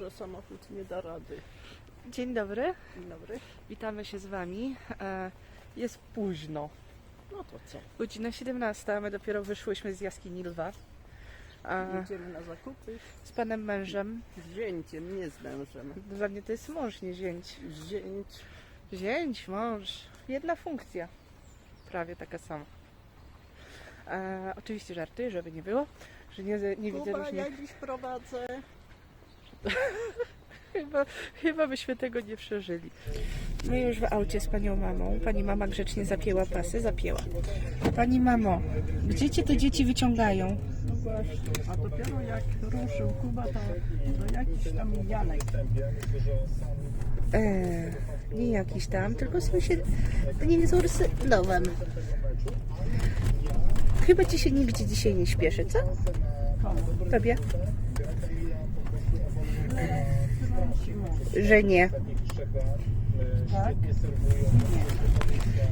że samochód nie da rady. Dzień dobry, Dzień dobry. witamy się z Wami. E, Jest późno, No to co? godzina 17, a my dopiero wyszłyśmy z jaskini lwa. E, Jedziemy na zakupy Z panem mężem. z zięciem, nie z mężem. Dla mnie to jest mąż, nie zięć. Zięć. Zięć, mąż. Jedna funkcja. Prawie taka sama. E, oczywiście żartuję, żeby nie było, że nie, nie widzę Kuba, różnic. ja dziś prowadzę. Chyba, chyba byśmy tego nie przeżyli. My już w aucie z panią mamą. Pani mama grzecznie zapięła pasy, zapięła. Pani mamo, gdzie cię te dzieci wyciągają? No właśnie. A dopiero jak ruszył Kuba, to, to jakiś tam Janek. Eee, nie jakiś tam, tylko sąsied... telewizor z nowem. Chyba ci się nigdzie dzisiaj nie śpieszy, co? Tobie? Że nie.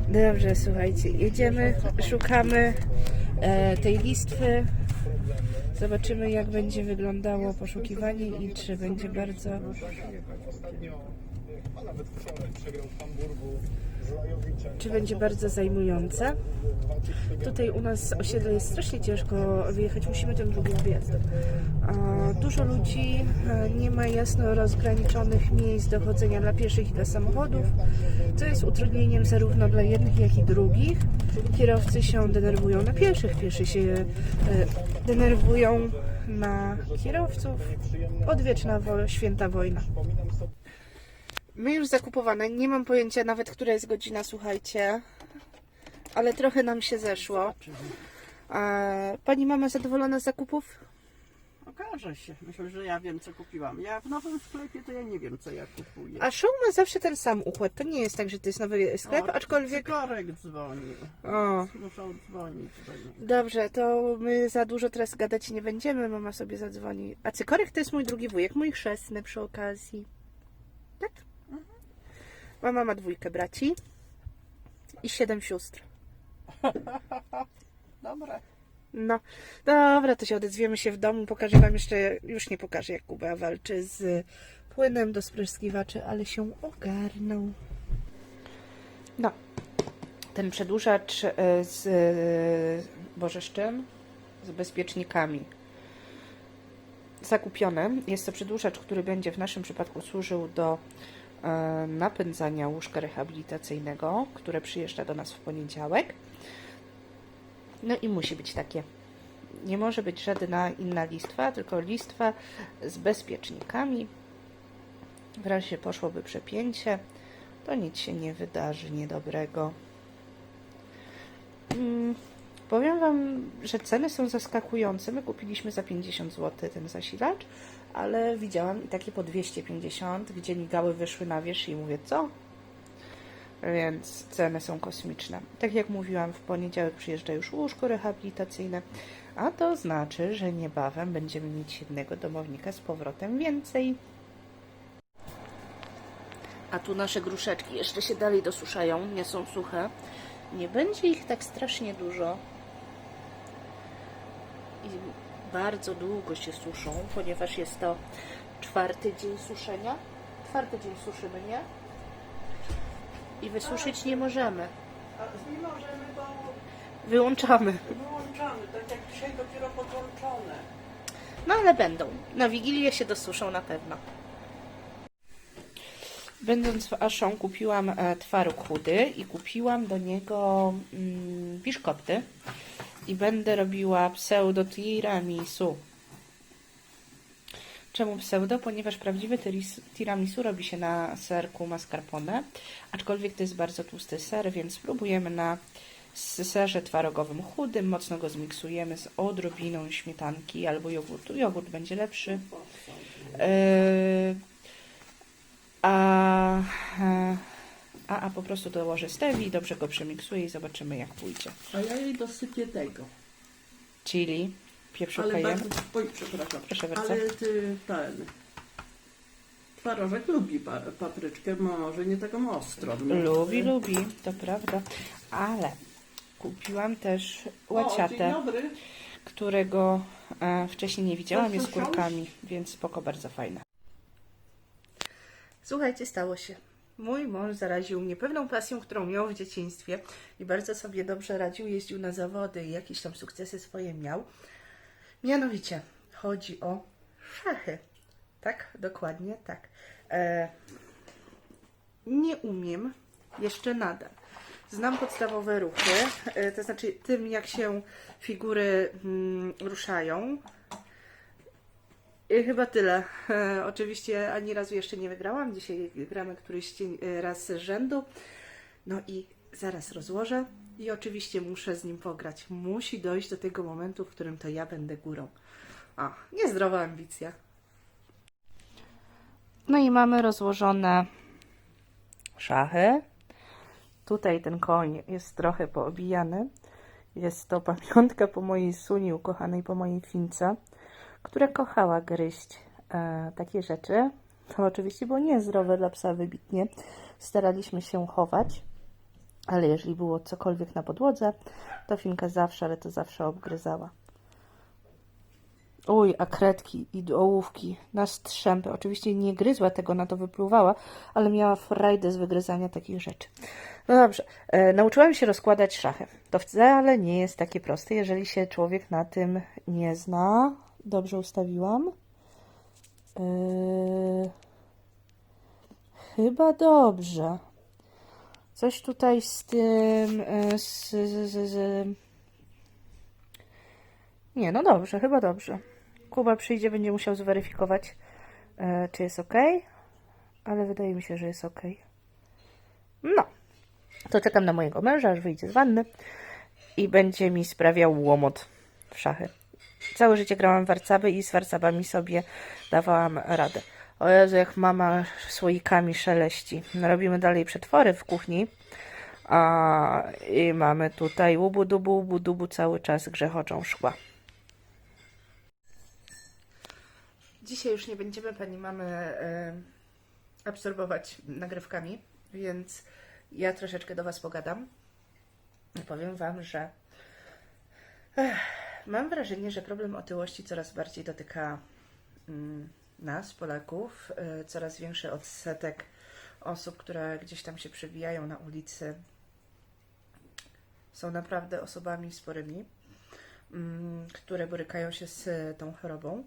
Dobrze, słuchajcie, jedziemy, szukamy e, tej listwy. Zobaczymy, jak będzie wyglądało poszukiwanie i czy będzie bardzo. Czy będzie bardzo zajmujące? Tutaj u nas z osiedla jest strasznie ciężko wyjechać, musimy tym drugim wjazdem. A, Dużo ludzi, nie ma jasno rozgraniczonych miejsc do chodzenia dla pieszych i dla samochodów, co jest utrudnieniem zarówno dla jednych, jak i drugich. Kierowcy się denerwują na pieszych, pieszy się e, denerwują na kierowców. Odwieczna wo- święta wojna. My już zakupowane, nie mam pojęcia nawet, która jest godzina, słuchajcie, ale trochę nam się zeszło. Pani mama zadowolona z zakupów? Okaże się. Myślę, że ja wiem, co kupiłam. Ja w nowym sklepie to ja nie wiem, co ja kupuję. A show ma zawsze ten sam układ. To nie jest tak, że to jest nowy sklep, O, aczkolwiek. Cykorek dzwoni. O, Muszą dzwonić do niego. dobrze, to my za dużo teraz gadać nie będziemy. Mama sobie zadzwoni. A cykorek to jest mój drugi wujek, mój chrzestny przy okazji. Tak? Mama ma dwójkę braci i siedem sióstr. Dobra. No, dobra, to się odezwiemy się w domu. Pokażę Wam jeszcze, już nie pokażę, jak Kuba walczy z płynem do spryskiwaczy, ale się ogarnął. No, ten przedłużacz e, z, e, Boże, z bezpiecznikami. Zakupiony. Jest to przedłużacz, który będzie w naszym przypadku służył do napędzania łóżka rehabilitacyjnego, które przyjeżdża do nas w poniedziałek. No i musi być takie. Nie może być żadna inna listwa, tylko listwa z bezpiecznikami. W razie poszłoby przepięcie, to nic się nie wydarzy niedobrego. Mm, powiem Wam, że ceny są zaskakujące. My kupiliśmy za 50 zł ten zasilacz, ale widziałam i takie po 250, gdzie migały wyszły na wierzch i mówię, co? więc ceny są kosmiczne. Tak jak mówiłam, w poniedziałek przyjeżdża już łóżko rehabilitacyjne, a to znaczy, że niebawem będziemy mieć jednego domownika z powrotem więcej. A tu nasze gruszeczki jeszcze się dalej dosuszają, nie są suche. Nie będzie ich tak strasznie dużo. I bardzo długo się suszą, ponieważ jest to czwarty dzień suszenia. Czwarty dzień suszymy, nie? I wysuszyć nie możemy. A nie możemy, bo Wyłączamy. wyłączamy, tak jak dzisiaj dopiero podłączone. No ale będą. Na Wigilię się dosuszą na pewno. Będąc w Aszą kupiłam e, twaróg chudy i kupiłam do niego mm, biszkopty. I będę robiła pseudo tiramisu. Czemu pseudo? Ponieważ prawdziwy tiramisu robi się na serku mascarpone, aczkolwiek to jest bardzo tłusty ser, więc spróbujemy na serze twarogowym chudym, mocno go zmiksujemy z odrobiną śmietanki albo jogurtu. Jogurt będzie lepszy. Yy, a, a, a po prostu dołożę stewi, dobrze go przemiksuję i zobaczymy jak pójdzie. A ja jej dosypię tego. Chili, pieprzu Ale cayenne. bardzo, oj, przepraszam. Proszę bardzo. Ale ty, ten, twarożek lubi pa, papryczkę, może nie taką ostrą. Lubi, lubi, to prawda. Ale kupiłam też O, dzień łaciatę, dobry. którego e, wcześniej nie widziałam, jest Słyszałeś? kurkami, więc spoko, bardzo fajne. Słuchajcie, stało się. Mój mąż zaraził mnie pewną pasją, którą miał w dzieciństwie i bardzo sobie dobrze radził, jeździł na zawody i jakieś tam sukcesy swoje miał. Mianowicie chodzi o szachy. Tak, dokładnie tak. E, nie umiem jeszcze nadal. Znam podstawowe ruchy, e, to znaczy tym, jak się figury mm, ruszają. I chyba tyle. E, oczywiście ani razu jeszcze nie wygrałam. Dzisiaj gramy któryś e, raz z rzędu. No i zaraz rozłożę. I oczywiście muszę z nim pograć. Musi dojść do tego momentu, w którym to ja będę górą. A, niezdrowa ambicja. No i mamy rozłożone szachy. Tutaj ten koń jest trochę poobijany. Jest to pamiątka po mojej suni ukochanej, po mojej fince, która kochała gryźć e, takie rzeczy. To oczywiście było niezdrowe dla psa wybitnie. Staraliśmy się chować, ale jeżeli było cokolwiek na podłodze, to finka zawsze, ale to zawsze obgryzała. Uj, a kredki i ołówki na strzępy. Oczywiście nie gryzła tego, na to wypluwała, ale miała frajdę z wygryzania takich rzeczy. No dobrze, e, nauczyłam się rozkładać szachy. To wcale nie jest takie proste, jeżeli się człowiek na tym nie zna. Dobrze ustawiłam. E, chyba dobrze. Coś tutaj z tym. e, Z, z, z, z... Nie, no dobrze, chyba dobrze. Kuba przyjdzie, będzie musiał zweryfikować, e, czy jest ok, ale wydaje mi się, że jest ok. No, to czekam na mojego męża, aż wyjdzie z wanny i będzie mi sprawiał łomot w szachy. Całe życie grałam warcaby i z warcabami sobie dawałam radę. O Jezu, jak mama słoikami szeleści. Robimy dalej przetwory w kuchni. A, I mamy tutaj łubu dubu, łubu dubu cały czas grzechoczą szkła. Dzisiaj już nie będziemy pani mamy e, absorbować nagrywkami, więc ja troszeczkę do Was pogadam. Powiem Wam, że ech, mam wrażenie, że problem otyłości coraz bardziej dotyka mm, nas, Polaków. E, coraz większy odsetek osób, które gdzieś tam się przewijają na ulicy, są naprawdę osobami sporymi, mm, które borykają się z tą chorobą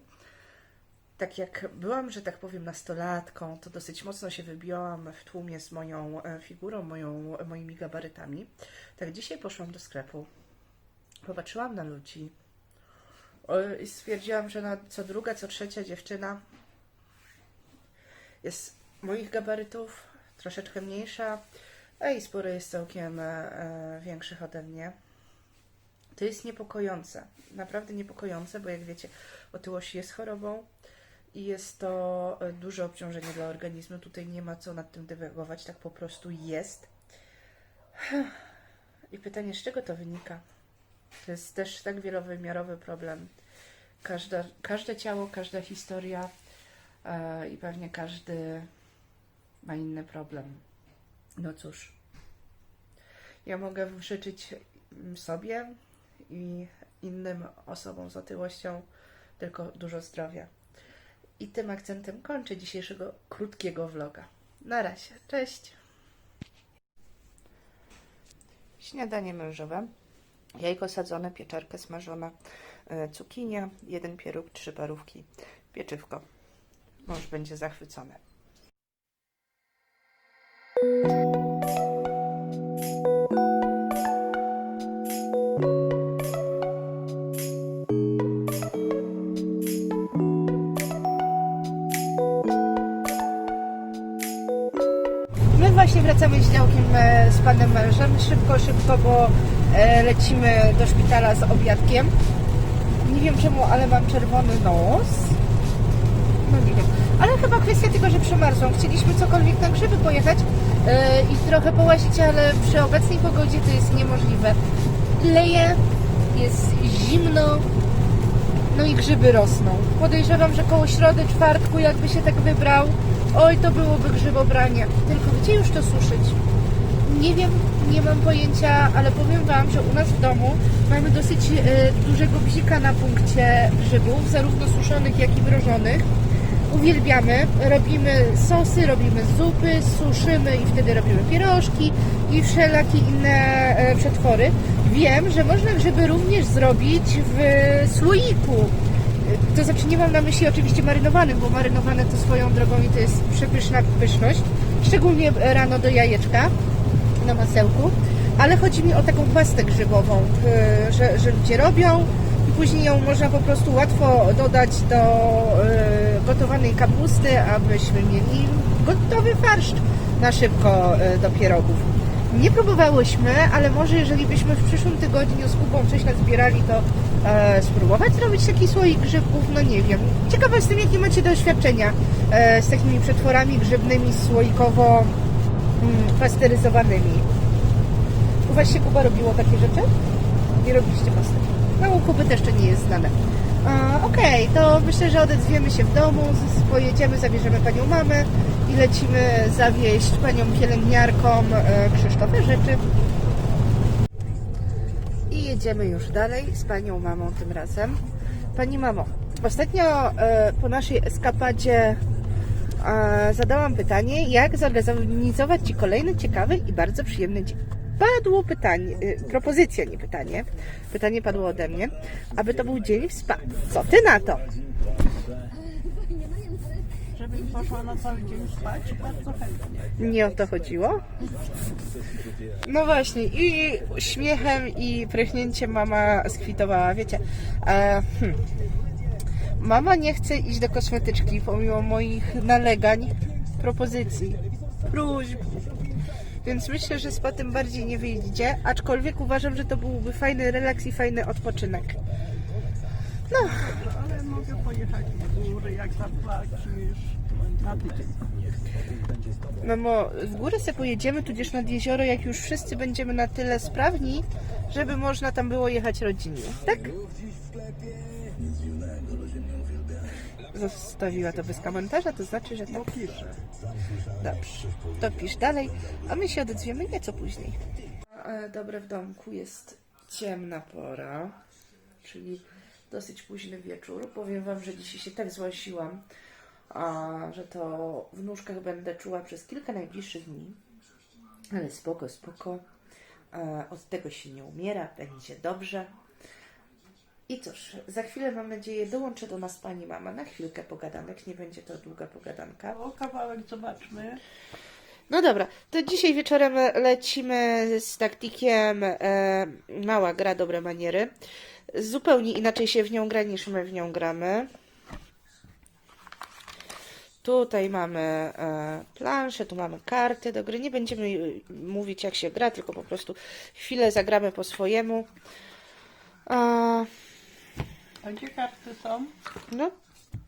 tak jak byłam, że tak powiem, nastolatką, to dosyć mocno się wybiłam w tłumie z moją e, figurą, moją, moimi gabarytami. Tak dzisiaj poszłam do sklepu, popatrzyłam na ludzi i stwierdziłam, że na co druga, co trzecia dziewczyna jest moich gabarytów, troszeczkę mniejsza, a i spory jest całkiem e, większych ode mnie. To jest niepokojące, naprawdę niepokojące, bo jak wiecie, otyłość jest chorobą i jest to e, duże obciążenie dla organizmu. Tutaj nie ma co nad tym dywagować, tak po prostu jest. I pytanie, z czego to wynika? To jest też tak wielowymiarowy problem. Każda, każde ciało, każda historia e, i pewnie każdy ma inny problem. No cóż, ja mogę życzyć mm, sobie i innym osobom z otyłością tylko dużo zdrowia. I tym akcentem kończę dzisiejszego krótkiego vloga. Na razie, cześć! Śniadanie mężowe. Jajko sadzone, pieczarka smażona, e, cukinia, jeden pieróg, trzy parówki, pieczywko. Mąż będzie zachwycony. Szybko, szybko, bo e, lecimy do szpitala z obiadkiem. Nie wiem czemu, ale mam czerwony nos. No nie wiem. Ale chyba kwestia tego, że przemarzłam. Chcieliśmy cokolwiek na grzyby pojechać e, i trochę połazić, ale przy obecnej pogodzie to jest niemożliwe. Leje, jest zimno, no i grzyby rosną. Podejrzewam, że koło środy, czwartku, jakby się tak wybrał, oj, to byłoby grzybobranie. Tylko gdzie już to suszyć? Nie wiem, nie mam pojęcia, ale powiem Wam, że u nas w domu mamy dosyć e, dużego bzika na punkcie grzybów, zarówno suszonych, jak i mrożonych. Uwielbiamy. Robimy sosy, robimy zupy, suszymy i wtedy robimy pierożki i wszelakie inne e, przetwory. Wiem, że można grzyby również zrobić w słoiku. To znaczy nie mam na myśli oczywiście marynowanym, bo marynowane to swoją drogą i to jest przepyszna pyszność. Szczególnie rano do jajeczka na masełku. Ale chodzi mi o taką pastę grzybową, y, że, że ludzie robią i później ją można po prostu łatwo dodać do y, gotowanej kapusty, abyśmy mieli gotowy farsz na szybko y, do pierogów. Nie próbowałyśmy, ale może jeżeli byśmy w przyszłym tygodniu z Kubą coś nazbierali, to e, spróbować zrobić taki słoik grzybów, no nie wiem. Ciekawa jestem, jakie macie doświadczenia e, z takimi przetworami grzybnymi słoikowo mm, pasteryzowanymi. U Was się Kuba robiło takie rzeczy? Nie robiliście pasty? No u Kuby też to nie jest znane. Okej, to myślę, że odezwiemy się w domu, pojedziemy, zabierzemy Panią mamę i lecimy zawieźć Panią pielęgniarkom e, Krzysztofe rzeczy. I jedziemy już dalej z Panią mamą tym razem. Pani mamo, ostatnio e, po naszej eskapadzie zadałam pytanie, jak zorganizować Ci kolejny ciekawy i bardzo przyjemny dzień. Padło pytanie, y, propozycja, nie pytanie. Pytanie padło ode mnie, aby to był dzień w spa. Co Ty na to? Żebym poszła na cały dzień spać, bardzo chętnie. Nie o to chodziło? No właśnie, i śmiechem i prychnięciem mama skwitowała, wiecie. E, hmm. Mama nie chce iść do kosmetyczki pomimo moich nalegań, propozycji, próśb. Więc myślę, że spa tym bardziej nie wyjdzie, aczkolwiek uważam, że to byłby fajny relaks i fajny odpoczynek. Ale mogę pojechać w góry, jak zapłacisz na tydzień. Mamo, w górę sobie pojedziemy, tudzież nad jezioro, jak już wszyscy będziemy na tyle sprawni, żeby można tam było jechać rodzinnie, tak? Zostawiła to bez komentarza, to znaczy, że tak. Piszę. Dobrze, to pisz dalej, a my się odezwiemy nieco później. Dobre w domku jest ciemna pora, czyli dosyć późny wieczór. Powiem Wam, że dzisiaj się tak złasiłam, a, że to w nóżkach będę czuła przez kilka najbliższych dni. Ale spoko, spoko. E, Od tego się nie umiera, będzie dobrze. I cóż, za chwilę mam nadzieję dołączę do nas Pani mama na chwilkę pogadanek. Nie będzie to długa pogadanka. O, kawałek zobaczmy. No dobra, to dzisiaj wieczorem lecimy z taktikiem e, Mała gra, dobre maniery. Zupełnie inaczej się w nią gra niż my w nią gramy. Tutaj mamy e, planszę, tu mamy karty do gry. Nie będziemy e, mówić jak się gra, tylko po prostu chwilę zagramy po swojemu. A, A gdzie karty są? no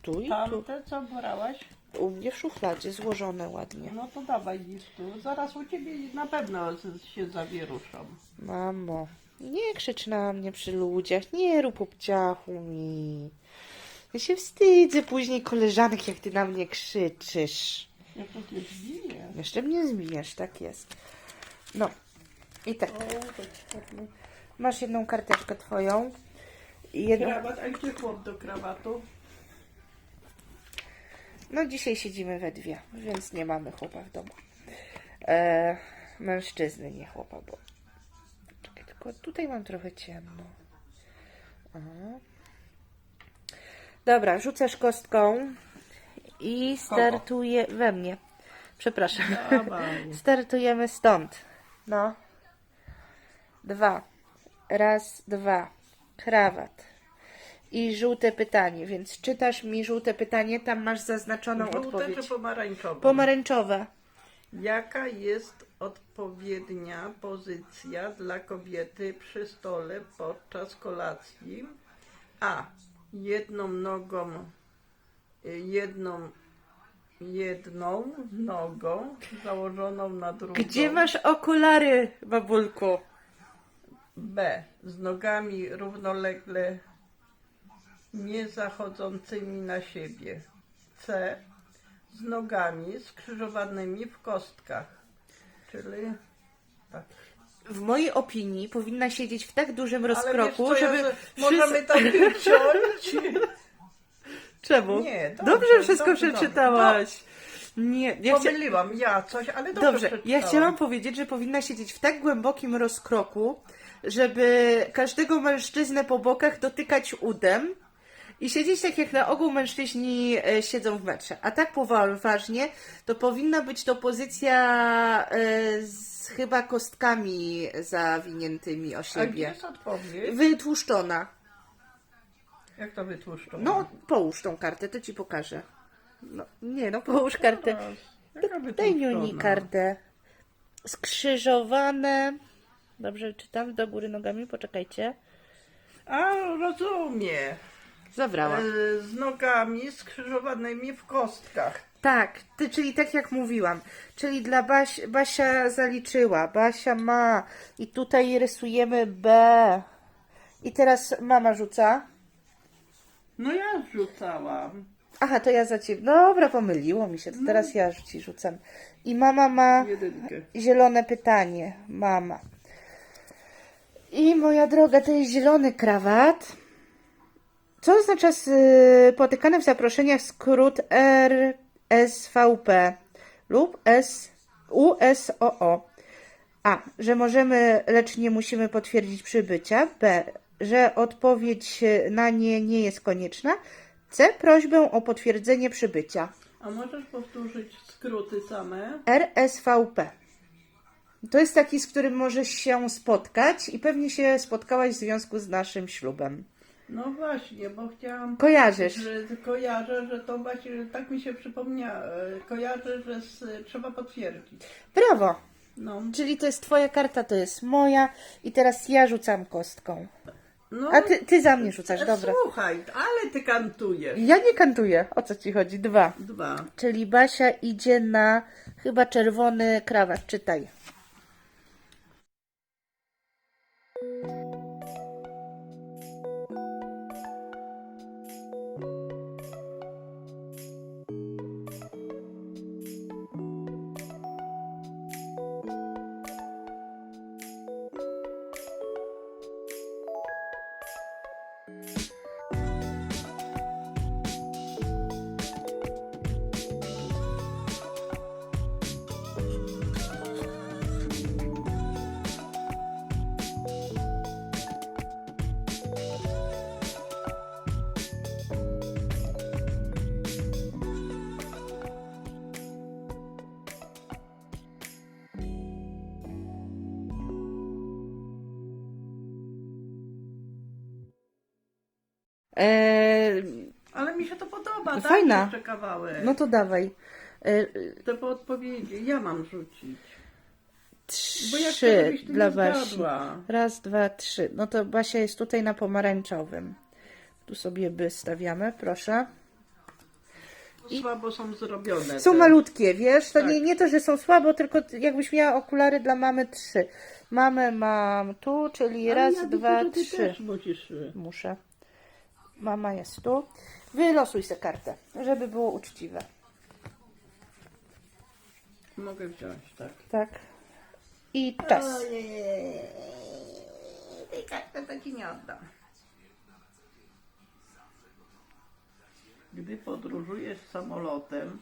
tu i tu. Tamte, co brałaś? U mnie w szufladzie złożone ładnie. No to dawaj listu. Zaraz u ciebie na pewno się zawieruszą. Mamo, nie krzycz na mnie przy ludziach, nie rób obciachu mi. Ja się wstydzę później koleżanek, jak ty na mnie krzyczysz. Ja to cię zbiję. Jeszcze mnie zmieniasz, tak jest. No, i tak, O, to czarny masz jedną karteczkę twoją. I jedną... krawat. A gdzie chłop do krawatu? No, dzisiaj siedzimy we dwie, więc nie mamy chłopa w domu. E, mężczyzny, nie chłopa, bo... Czekaj, tylko tutaj mam trochę ciemno. O. Dobra, rzucasz kostką i startuję we mnie. Przepraszam. Dawaj. Startujemy stąd. No. Dwa. Raz, dwa. Krawat. I żółte pytanie, więc czytasz mi żółte pytanie, tam masz zaznaczoną Żółte odpowiedź. czy pomarańczowe? Pomarańczowe. Jaka jest odpowiednia pozycja dla kobiety przy stole podczas kolacji? A. Jedną nogą, jedną, jedną nogą założoną na drugą. Gdzie masz okulary, babulku? B. Z nogami równolegle nie zachodzącymi na siebie. C. Z nogami skrzyżowanymi w kostkach. Czyli tak. W mojej opinii powinna siedzieć w tak dużym Ale rozkroku, wiesz co, żeby ja, że wszyscy- możemy tam ciąć. Czemu? Nie, dobrze, dobrze wszystko dobrze, przeczytałaś. Nie, ja. Pomyliłam ja coś, ale dobrze, Dobrze, ja chciałam powiedzieć, że powinna siedzieć w tak głębokim rozkroku, żeby każdego mężczyznę po bokach dotykać udem i siedzieć tak jak na ogół mężczyźni e, siedzą w metrze. A tak poważnie, to powinna być to pozycja e, z chyba kostkami zawiniętymi o A gdzie siebie. jest odpowiedź? Wytłuszczona. Jak to wytłuszczą? No, połóż tą kartę, to ci pokażę. No, nie, no połóż kartę. Daj wytłuszczona? Niuni kartę. Skrzyżowane. Dobrze czytam do góry nogami, poczekajcie. A, rozumiem. Zabrała. E, Z nogami skrzyżowanymi w kostkach. Tak, ty, czyli tak jak mówiłam. Czyli dla Baś, Basia zaliczyła. Basia ma. I tutaj rysujemy B. I teraz mama rzuca. No ja rzucałam. Aha, to ja za ciebie. Dobra, pomyliło mi się. To teraz ja ci rzucam. I mama ma Jedynkę. zielone pytanie. Mama. I moja droga, to jest zielony krawat. Co oznacza spotykany w zaproszeniach skrót RSVP lub S, USOO? A. Że możemy, lecz nie musimy potwierdzić przybycia. B. Że odpowiedź na nie nie jest konieczna. C. Prośbę o potwierdzenie przybycia. A możesz powtórzyć skróty same? RSVP. To jest taki, z którym możesz się spotkać i pewnie się spotkałaś w związku z naszym ślubem. No właśnie, bo chciałam... Kojarzysz. Że kojarzę, że to właśnie, tak mi się przypomniało. e, Kojarzę, że s- trzeba potwierdzić. Brawo! No. Czyli to jest twoja karta, to jest moja i teraz ja rzucam kostką. no A ty, ty za mnie rzucasz, e, dobra. Słuchaj, ale ty kantujesz. Ja nie kantuję. O co ci chodzi? Dwa. Dwa. Czyli Basia idzie na chyba czerwony krawat. Czytaj. Eee, Ale mi się to podoba. Fajna. Daj jeszcze kawałek. no to dawaj. Eee, Te podpowiedzi ja mam rzucić. Bo ja chcę, trzy ty dla nie Basi. zgadła. Raz, dwa, trzy. No to Basia jest tutaj na pomarańczowym. Tu sobie by stawiamy, proszę. Słabo są zrobione. Są te. malutkie, wiesz? To Tak. nie, nie to, że są słabo, tylko jakbyś miała okulary dla mamy trzy. Mamę mam tu, czyli Ale raz, ja widzę, dwa, że ty trzy. Też musisz... Muszę. Mama jest tu. Wylosuj sobie kartę, żeby było uczciwe. Mogę wziąć, tak. Tak. I czas. Ojej. Tej kartę to ci nie oddam. Gdy podróżujesz samolotem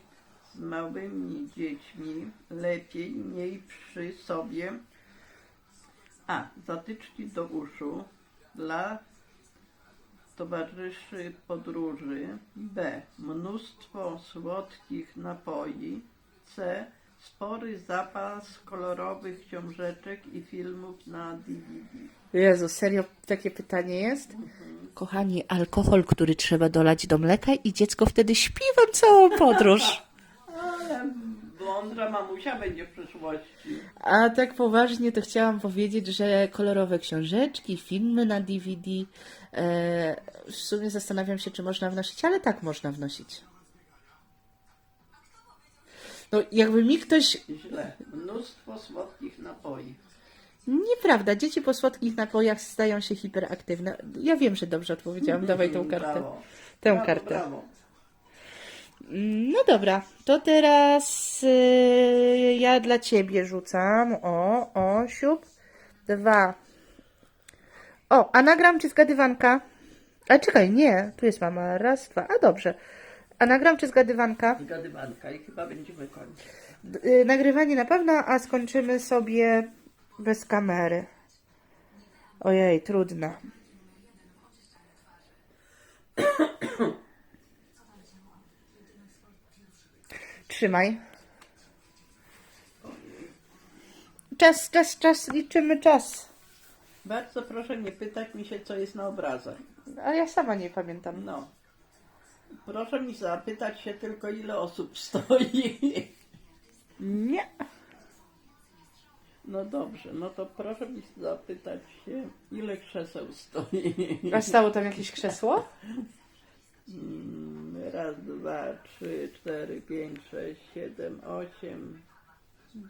z małymi dziećmi, lepiej miej przy sobie a. Zatyczki do uszu dla towarzyszy podróży. B. Mnóstwo słodkich napoi. C. Spory zapas kolorowych książeczek i filmów na DVD. Jezu, serio takie pytanie jest? Kochani, alkohol, który trzeba dolać do mleka i dziecko wtedy śpi wam całą podróż. Ale mądra mamusia będzie w przyszłości. A tak poważnie to chciałam powiedzieć, że kolorowe książeczki, filmy na DVD, w sumie zastanawiam się, czy można wnosić, ale tak można wnosić. No, jakby mi ktoś... Źle. Mnóstwo słodkich napoi. Nieprawda, dzieci po słodkich napojach stają się hiperaktywne. Ja wiem, że dobrze odpowiedziałam, dawaj tą kartę. Brawo. Tę Brawo, kartę. Brawo. No dobra, to teraz y, ja dla ciebie rzucam. O, o, siup. Dwa. O, anagram czy zgadywanka? A czekaj, nie, tu jest mama. Raz, dwa. A dobrze. A nagram czy zgadywanka? Zgadywanka i chyba będziemy kończyć. Y, Nagrywanie na pewno, a skończymy sobie bez kamery. Ojej, trudno. Trzymaj. Czas, czas, czas, liczymy czas. Bardzo proszę nie pytać mi się, co jest na obrazach. Ale ja sama nie pamiętam. No. Proszę mi zapytać się tylko, ile osób stoi. Nie. No dobrze, no to proszę mi zapytać się, ile krzeseł stoi. A stało tam jakieś krzesło? Mm, Raz, dwa, trzy, cztery, pięć, sześć, siedem, osiem,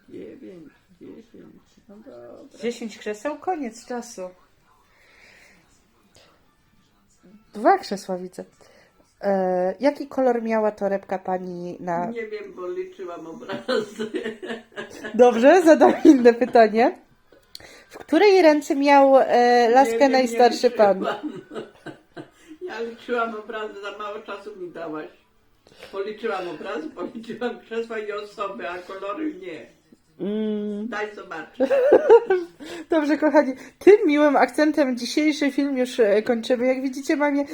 dziewięć, dziesięć. No dobra. 10 krzeseł, koniec czasu. Dwa krzesła widzę. E, jaki kolor miała torebka pani na. Nie wiem, bo liczyłam obrazy. Dobrze, zadam inne pytanie. W której ręce miał e, Nie laskę wiem, najstarszy nie pan? liczyłam. Ja liczyłam obrazy, za mało czasu mi dałaś. Policzyłam obrazy, policzyłam krzesła i osoby, a kolory nie. Mm, Daj zobaczyć. dobrze, kochani. Tym miłym akcentem dzisiejszy film już e, kończymy. Jak widzicie, mamie.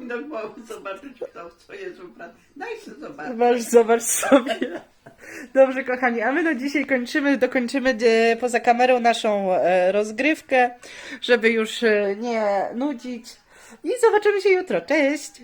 Mi do głowy zobaczyć, kto co jest ubrany. Daj sobie zobaczyć. Zobacz, zobacz sobie. Dobrze, kochani, a my na dzisiaj kończymy, dokończymy e, poza kamerą naszą e, rozgrywkę, żeby już nie nudzić. I zobaczymy się jutro. Cześć!